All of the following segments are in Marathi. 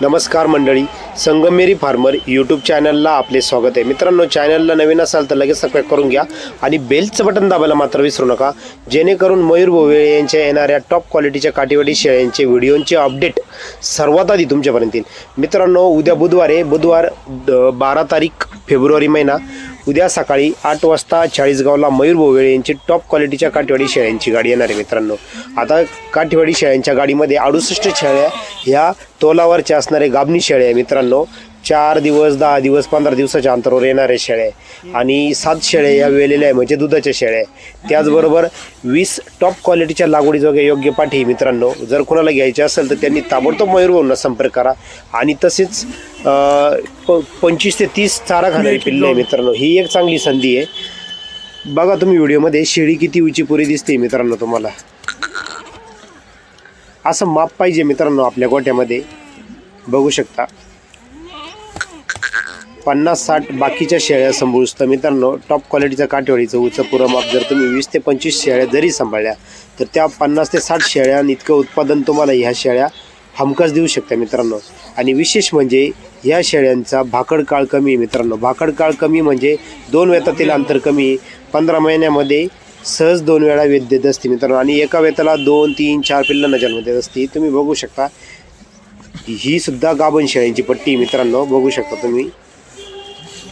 नमस्कार मंडळी संगमेरी फार्मर यूट्यूब चॅनलला आपले स्वागत आहे. मित्रांनो चॅनलला नवीन असाल तर लगेच सबस्क्राईब करून घ्या आणि बेलचं बटन दाबायला मात्र विसरू नका जेणेकरून मयूर भोवेळे यांच्या येणाऱ्या टॉप क्वालिटीच्या काठीवाडी शेळ्यांचे व्हिडिओंचे अपडेट सर्वात आधी तुमच्यापर्यंत येईल. मित्रांनो उद्या बुधवार आहे. बुधवार बारा तारीख फेब्रुवारी महिना. उद्या सकाळी आठ वाजता चाळीसगावला मयूर भोवेळे यांची टॉप क्वालिटीच्या काठीवाडी शेळ्यांची गाडी येणार आहे मित्रांनो. आता काठीवाडी शेळ्यांच्या गाडीमध्ये अडुसष्ट शेळ्या ह्या तोलावरच्या असणारे गाबणी शेळ्या आहे मित्रांनो. चार दिवस दहा दिवस पंधरा दिवसाच्या अंतरावर शेळ्या आहे. आणि सात शेळ्या या वेलेल्या आहे म्हणजे दुधाच्या शेळ्या आहे. त्याचबरोबर वीस टॉप क्वालिटीच्या लागवडीजोगे योग्य पाठी आहे मित्रांनो. जर कोणाला घ्यायचे असेल तर त्यांनी ताबडतोब मयूरभवनला संपर्क करा. आणि तसेच पंचवीस ते तीस चारा खाणारी पिल्ले आहे मित्रांनो. ही एक चांगली संधी आहे. बघा तुम्ही व्हिडिओमध्ये शेळी किती उंची पुरी दिसते मित्रांनो तुम्हाला. असं माप पाहिजे मित्रांनो आपल्या गोट्यामध्ये. बघू शकता. पन्नास साठ बाकीच्या शेळ्या सांभाळूस तर मित्रांनो टॉप क्वालिटीचं काठेवाडीचं उचं पुरं माप जर तुम्ही वीस ते पंचवीस शेळ्या जरी सांभाळल्या तर त्या पन्नास ते साठ शेळ्या इतकं उत्पादन तुम्हाला ह्या शेळ्या हमखास देऊ शकता मित्रांनो. आणि विशेष म्हणजे ह्या शेळ्यांचा भाकड काळ कमी आहे मित्रांनो. भाकड काळ कमी म्हणजे दोन वेतातील अंतर कमी पंधरा महिन्यामध्ये सहज दोन वेळा वेद देत असते मित्रांनो. आणि एका वेताला दोन तीन चार पिल्लांना जन्म देत असते. तुम्ही बघू शकता ही सुद्धा गाभण शेळ्यांची पट्टी मित्रांनो. बघू शकता तुम्ही.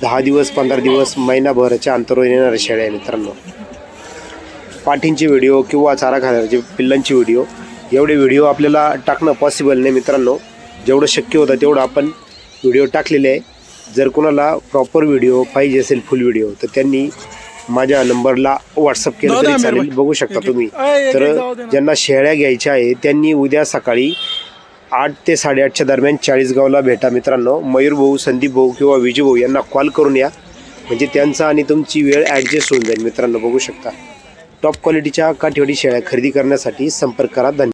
दहा दिवस पंधरा दिवस महिनाभराच्या अंतरावर येणाऱ्या शेळ्या आहे मित्रांनो. पाठींचे व्हिडिओ किंवा चारा खाण्याचे पिल्लांची व्हिडिओ एवढे व्हिडिओ आपल्याला टाकणं पॉसिबल नाही मित्रांनो. जेवढं शक्य होतं तेवढं आपण व्हिडिओ टाकलेले आहे. जर कोणाला प्रॉपर व्हिडिओ पाहिजे असेल फुल व्हिडिओ तर त्यांनी माझ्या नंबरला व्हॉट्सअप केलं तरी चालेल. बघू शकता तुम्ही. तर ज्यांना शेळ्या घ्यायच्या आहे त्यांनी उद्या सकाळी आठ ते साडेआठच्या दरम्यान चाळीसगावला भेटा. मित्रांनो मयूर भाऊ संदीप भाऊ किंवा विजू भाऊ यांना कॉल करून या. म्हणजे त्यांचा आणि तुमची वेळ ॲडजस्ट होऊन जाईल. मित्रांनो बघू शकता. टॉप क्वालिटीच्या काठीवाडी शेळ्या खरेदी करण्यासाठी संपर्क करा. धन्यवाद.